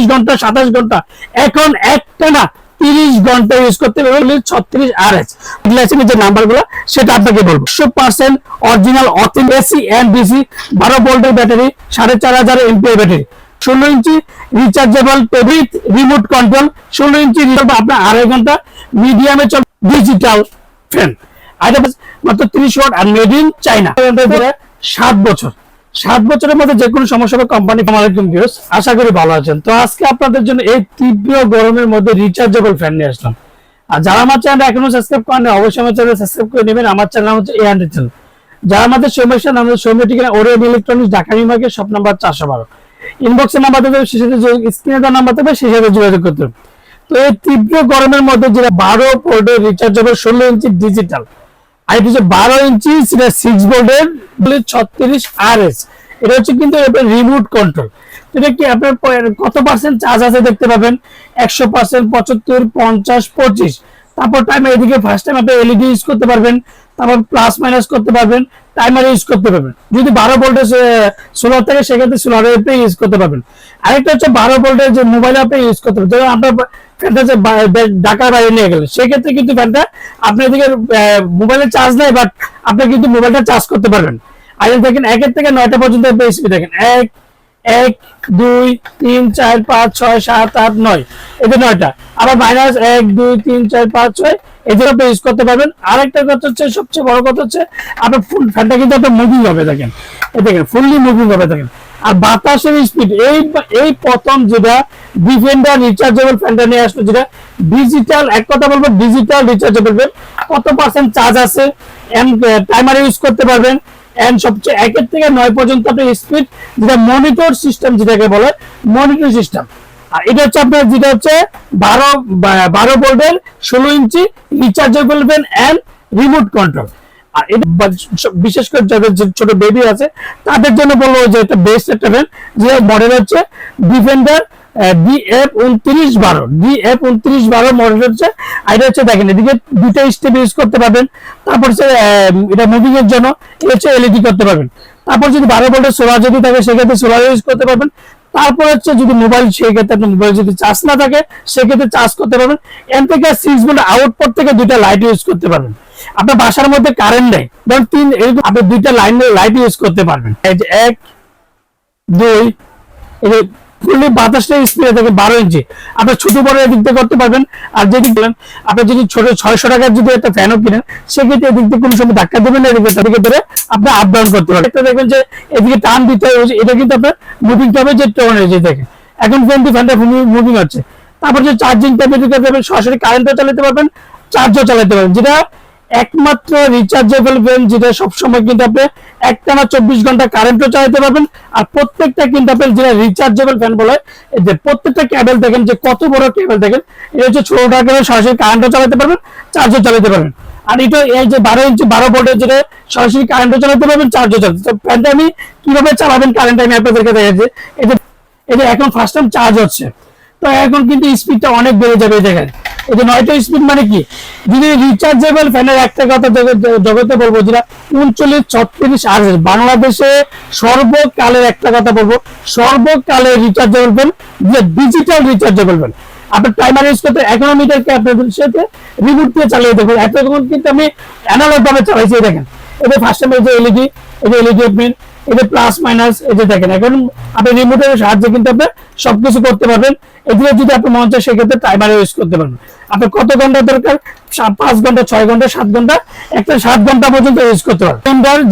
চব্বিশ ঘণ্টা, সাতাশ ঘণ্টা। এখন একটা না, তিরিশ ঘণ্টা ইউজ করতে পারবেন ছত্রিশ আর এস গ্লাসের যে নাম্বারগুলো সেটা আপনাকে বলব। একশো percent original authentic AC and DC বারো ভোল্টের ব্যাটারি, সাড়ে চার হাজার এমপি ব্যাটারি। ষোলো ইঞ্চি রিচার্জেবল উইথ রিমোট কন্ট্রোল ষোলো ইঞ্চি রিচার্জ আপনার আড়াই ঘণ্টা মিডিয়ামে চল ডিজিটাল ফ্যান আর মাত্র ত্রিশ ওয়াট আর মেড ইন চাইনা সাত বছর। সাত বছরের মধ্যে যে কোনো সমস্যা হবে কোম্পানি আশা করি ভালো আছেন। তো আজকে আপনাদের জন্য এই তীব্র গরমের মধ্যে রিচার্জেবল ফ্যান নিয়ে আসলাম। আর যারা আমার চ্যানেল এখনও সাবস্ক্রাইব করেন অবশ্যই আমার চ্যানেল সাবস্ক্রাইব করে নেবেন। আমার চ্যানেল হচ্ছে এ হান্ড্রেড চ্যানেল যারা আমাদের সমস্যা আমাদের সৌম্য ঠিকানা Orion electronics Dhaka new market shop number চারশো বারো। ইনবক্সের নাম্বার দেবে সে সাথে স্ক্রিনে দেওয়ার নাম্বার দেবে সেই সাথে যোগাযোগ করতে তো এই তীব্র গরমের মধ্যে যেটা বারো ভোল্টের রিচার্জেবল ষোলো ইঞ্চি ডিজিটাল আর বারো ইঞ্চি সিক্স ভোল্টের ছত্রিশ এটা হচ্ছে কিন্তু কন্ট্রোল এটা কি আপনার কত পার্সেন্ট চার্জ আছে দেখতে পাবেন? একশো পার্সেন্ট পঁচাত্তর, পঞ্চাশ, পঁচিশ। তারপর টাইম এদিকে ফার্স্ট টাইম আপনি ইউজ করতে পারবেন। তারপর প্লাস মাইনাস করতে পারবেন। টাইমার ইউজ করতে পারবেন। যদি বারো সোলার থাকে, সেক্ষেত্রে ইউজ করতে পারবেন। হচ্ছে বারো যে মোবাইল আপনি ইউজ করতে পারবেন। ধরুন আপনার ফ্যানটা ঢাকার বাইরে নিয়ে গেলেন। সেক্ষেত্রে কিন্তু ফ্যানটা আপনি এদিকে মোবাইলে চার্জ নেই বাট আপনি কিন্তু মোবাইলটা চার্জ করতে পারবেন। আর দেখেন, একের থেকে নয়টা পর্যন্ত স্পিড দেখেন, এক এক, দুই, তিন, চার, পাঁচ, ছয়, সাত, আট, নয়। এতে নয়টা। আবার মাইনাস এক, দুই, তিন, চার, পাঁচ, ছয় এদের আপনি ইউজ করতে পারবেন। আরেকটা কথা হচ্ছে, সবচেয়ে বড় কথা হচ্ছে, আপনার ফুল ফ্যানটা কিন্তু আপনার মুভিং হবে, দেখেন। দেখেন ফুললি মুভিং হবে, দেখেন। আর বাতাসের স্পিড এই এই প্রথম যেটা ডিফেন্ডার রিচার্জেবল ফ্যানটা নিয়ে আসলো যেটা ডিজিটাল এক কথা বলব ডিজিটাল রিচার্জেবল ফ্যান কত পার্সেন্ট চার্জ আছে টাইমার ইউজ করতে পারবেন এন্ড সবচেয়ে একের থেকে নয় পর্যন্ত আপনার স্পিড যেটা মনিটর সিস্টেম যেটাকে বলে মনিটর সিস্টেম আর এটা হচ্ছে আপনার যেটা হচ্ছে বারো বারো ভোল্টের ষোলো ইঞ্চি rechargeable fan and remote control আর বিশেষ করে যাদের ছোট বেবি আছে, তাদের জন্য বলব যে এটা বেস্ট একটা ফ্যান যে মডেল হচ্ছে ডিফেন্ডার ডি এফ উনত্রিশ বারো ডি এফ উনত্রিশ বারো মডেল হচ্ছে। এটা হচ্ছে দেখেন, এদিকে দুটো স্টেপ ইউজ করতে পারবেন। তারপর হচ্ছে এটা মুভিং এর জন্য হচ্ছে এলইডি করতে পারবেন। তারপর যদি বারো ভোল্টের সোলার যদি থাকে, সেক্ষেত্রে সোলার ইউজ করতে পারবেন। তারপর হচ্ছে যদি মোবাইল সেক্ষেত্রে আপনার মোবাইল যদি চার্জ না থাকে, সেক্ষেত্রে চার্জ করতে পারবেন। এন থেকে সিক্স ভোল্ট আউটপুট থেকে দুইটা লাইট ইউজ করতে পারবেন। আপনার বাসার মধ্যে কারেন্ট নেই। ধরুন তিন এরকম আপনি দুইটা লাইন লাইট ইউজ করতে পারবেন। এক, দুই ফুললি বাতাসটা স্পিডে থাকে বারো ইঞ্চি আপনার ছোট বড় এদিক থেকে করতে পারবেন, আর যেদিক দিলেন আপনি যদি ছোট ছয়শো টাকার যদি একটা ফ্যানও কিনেন, সেক্ষেত্রে এদিক থেকে কোনো সময় ধাক্কা দেবেন এদিকে তাদেরকে ধরে আপনি আপ ডাউন করতে পারবেন। এটা দেখবেন যে এদিকে টান দিতে হবে এটা কিন্তু আপনার মুভিং হবে যে টোন যে দেখেন। এখন ফ্যানটি ফ্যানটা মুভিং হচ্ছে। তারপর যে চার্জিং টাইপের সরাসরি কারেন্টও চালাতে পারবেন চার্জও চালাতে পারবেন। যেটা একমাত্র রিচার্জেবল ফ্যান যেটা সবসময় কিন্তু আপনি একটানা চব্বিশ ঘণ্টা কারেন্টও চালাতে পারবেন। আর প্রত্যেকটা কিন্তু আপনি যেটা রিচার্জেবল ফ্যান বলে যে প্রত্যেকটা কেবল দেখেন, যে কত বড় কেবল দেখেন এটা হচ্ছে ছোটটা কেবল সরাসরি কারেন্টও চালাতে পারবেন চার্জও চালাতে পারবেন। আর এটা এই যে বারো ইঞ্চি বারো ভোল্টের যেটা সরাসরি কারেন্টও চালাতে পারবেন চার্জও চালাতে তো ফ্যানটা আমি কীভাবে চালাবেন কারেন্ট আমি আপনাদেরকে দেখাচ্ছি। এই যে এখন ফার্স্ট টাইম চার্জ হচ্ছে। তো এখন কিন্তু স্পিডটা অনেক বেড়ে যাবে এই দেখেন এই যে নয়টা স্পিড মানে কি? যদি রিচার্জেবল ফ্যানের একটা কথা জগতে বলব, যেটা উনচল্লিশ, ছত্রিশ আর বাংলাদেশে সর্বকালের একটা কথা বলব, সর্বকালের রিচার্জেবল ফ্যান যে ডিজিটাল রিচার্জেবল ফ্যান আপনার টাইমার ইউজ করতে একোনমিটারকে আপনাদের সাথে রিমোট দিয়ে চালিয়ে দেখুন। এতক্ষণ কিন্তু আমি অ্যানালগ ভাবে চালাইছি, এই দেখেন। এটা ফার্স্ট টাইম এই যে এলইডি এই যে এলইডি আপনি এই যে প্লাস মাইনাস এই যে দেখেন। এখন আপনি রিমোটের সাহায্যে কিন্তু আপনি সবকিছু করতে পারবেন। এদিকে যদি আপনি মন চায় সেক্ষেত্রে টাইমার ইউজ করতে পারবেন। আপনার কত ঘণ্টা দরকার? পাঁচ ঘণ্টা, ছয় ঘণ্টা, সাত ঘণ্টা, একটা সাত ঘণ্টা পর্যন্ত ইউজ করতে পারবেন।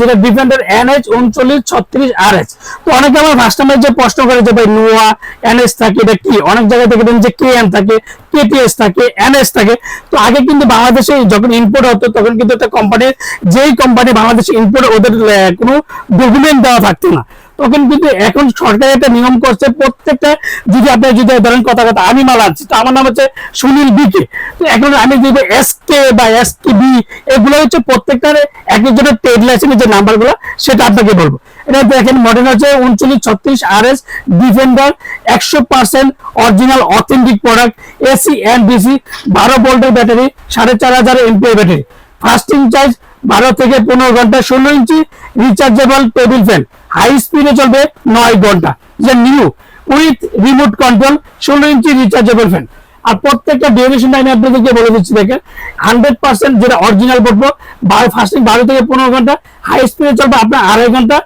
যেটা ডিফেন্ডার এনএইচ উনচল্লিশ, ছত্রিশ আর এইচ তো অনেকে আমার কাস্টমার যে প্রশ্ন করে যে ভাই নোয়া এনএস থাকে, এটা কি? অনেক জায়গায় দেখবেন যে কেএম থাকে কেটিএস থাকে এনএস থাকে। তো আগে কিন্তু বাংলাদেশে যখন ইম্পোর্ট হতো, তখন কিন্তু একটা কোম্পানির যেই কোম্পানি বাংলাদেশে ইম্পোর্ট ওদের কোনো ডকুমেন্ট দেওয়া থাকতো না। তখন কিন্তু এখন সরকার একটা নিয়ম করছে, প্রত্যেকটা যদি আপনার যদি ধরেন কথা কথা আমি মাল আনছি। তো আমার নাম হচ্ছে সুনীল বিকে। তো এখন আমি যদি এস কে বা এস কে বি এগুলো হচ্ছে প্রত্যেকটার এক একজনের ট্রেড লাইসেন্সের যে নাম্বারগুলো সেটা আপনাকে বলব। এটা দেখেন মডেল হচ্ছে উনচল্লিশ, ছত্রিশ আর এস ডিফেন্ডার একশো percent original authentic product AC and DC বারো ভোল্টের ব্যাটারি, সাড়ে চার হাজার এমপি ব্যাটারি। ফাস্টিং চার্জ বারো থেকে পনেরো ঘণ্টা, ষোলো ইঞ্চি রিচার্জেবল টেবিল ফ্যান হাই স্পিডে চলবে নয় ঘণ্টা। যে নিউ উইথ রিমোট কন্ট্রোল, ষোলো ইঞ্চি রিচার্জেবল ফ্যান আর প্রত্যেকটা ডিউরেশন টাইমে আপনাদেরকে বলে দিচ্ছি, দেখেন হান্ড্রেড পার্সেন্ট যেটা অরিজিনাল পড়ব বারো ফার্স্টিং বারো থেকে পনেরো ঘণ্টা হাই স্পিডে চলবে আপনার আড়াই ঘণ্টা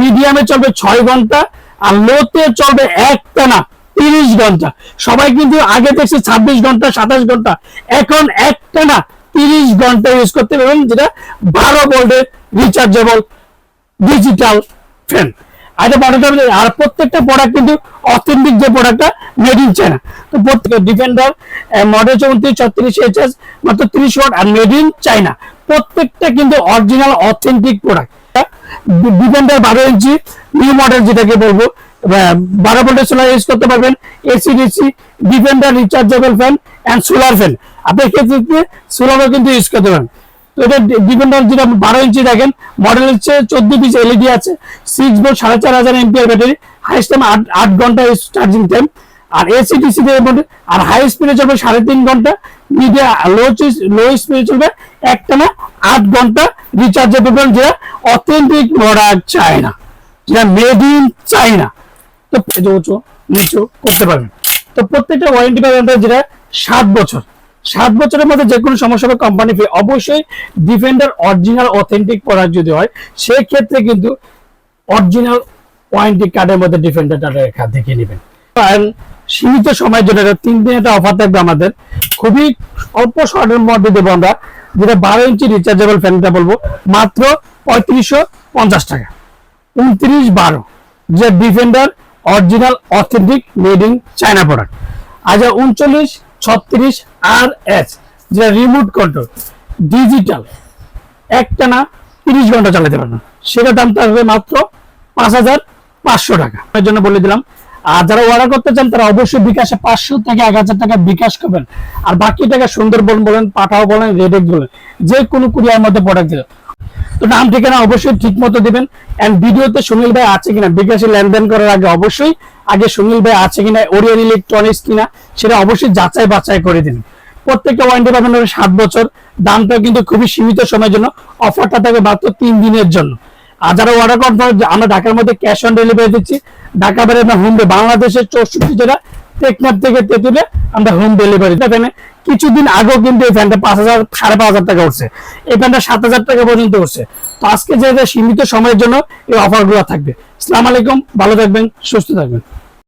মিডিয়ামে চলবে ছয় ঘণ্টা, আর লোতে চলবে একটা না তিরিশ ঘণ্টা। সবাই কিন্তু আগে দেখছে ছাব্বিশ ঘণ্টা, সাতাশ ঘণ্টা, এখন একটা না তিরিশ ঘণ্টা ইউজ করতে পারবেন, যেটা বারো ভোল্টের রিচার্জেবল ডিজিটাল ফ্যান মনে করবেন আর প্রত্যেকটা প্রোডাক্ট কিন্তু অথেন্টিক যে প্রোডাক্টটা মেড ইন চায়না তো প্রত্যেক ডিফেন্ডার মডেল চৌত্রিশ ছত্রিশ এইচএস মাত্র ত্রিশ ওয়াট আর মেড ইন চায়না প্রত্যেকটা কিন্তু অরিজিনাল অথেন্টিক প্রোডাক্ট ডিফেন্ডার বারো ইঞ্চি নিউ মডেল যেটাকে বলব বারো ভোল্টের সোলার ইউজ করতে পারবেন AC DC defender rechargeable fan and solar fan আপনার ক্ষেত্রে সোলারও কিন্তু ইউজ করতে পারেন। চোদ্দ ব্যাটারি চার্জিং আর হাই সাড়ে তিন ঘণ্টা মিডিয়া লো একটা না আট ঘণ্টা যেটা চায়না যেটা চায়না তো নিচু করতে পারবেন। তো প্রত্যেকটা ওয়ারেন্টি যেটা সাত বছর। সাত বছরের মধ্যে যে কোনো সমস্যা হবে কোম্পানি ফি অবশ্যই ডিফেন্ডার অরিজিনাল অথেন্টিক প্রোডাক্ট যদি হয় সেই ক্ষেত্রে কিন্তু অরিজিনাল ওয়ারেন্টি কার্ডের মধ্যে ডিফেন্ডারটা রেখা দেখে নেবেন। আর সীমিত সময়ের জন্য এটা তিন দিন একটা অফার থাকবে আমাদের। খুবই অল্প শর্টের মধ্যে দেবো আমরা। যেটা বারো ইঞ্চি রিচার্জেবল ফ্যানটা বলব, মাত্র পঁয়ত্রিশশো পঞ্চাশ টাকা। উনত্রিশ বারো, যে defender original authentic made in China product আজ উনচল্লিশ ছত্রিশ আর এস যেটা রিমোট কন্ট্রোল ডিজিটাল একটা না, তিরিশ ঘণ্টা চালাতে পারবেন সেটা দাম থাকবে মাত্র পাঁচ হাজার পাঁচশো টাকা। এর জন্য বলে দিলাম, আর যারা অর্ডার করতে চান, তারা অবশ্যই বিকাশে পাঁচশো থেকে এক হাজার টাকা বিকাশ করবেন। আর বাকি টাকা সুন্দরবন বলেন, পাঠাও বলেন রেডেক বলেন, যে কোনো কুরিয়ার মধ্যে প্রোডাক্ট দিলেন তো নাম ঠিকানা অবশ্যই ঠিক মতো দিবেন। এন্ড ভিডিওতে সুনীল ভাই আছে কিনা, বিকাশে লেনদেন করার আগে অবশ্যই, আগে সুনীল ভাই আছে কিনা ওরিয়ন ইলেকট্রনিক্স কিনা, সেটা অবশ্যই যাচাই বাছাই করে দিন। প্রত্যেকটা ওয়ারেন্টি পাবেন হলো সাত বছর দামটা কিন্তু খুবই সীমিত সময়ের জন্য অফারটা থাকবে মাত্র তিন দিনের জন্য। আর যারা অর্ডার করতে আমরা ঢাকার মধ্যে ক্যাশ অন ডেলিভারি দিচ্ছি, ঢাকা বাইরে আমরা হোম বাংলাদেশের চৌষট্টি জেলা টেকনাফ থেকে তেঁতুলে আমরা হোম ডেলিভারি দেখেন কিছুদিন আগেও কিন্তু এই ফ্যানটা পাঁচ হাজার, সাড়ে পাঁচ হাজার টাকা উঠছে। এই ফ্যানটা সাত হাজার টাকা পর্যন্ত উঠছে। তো আজকে যে সীমিত সময়ের জন্য এই অফারগুলো থাকবে। আসসালামু আলাইকুম, ভালো থাকবেন, সুস্থ থাকবেন।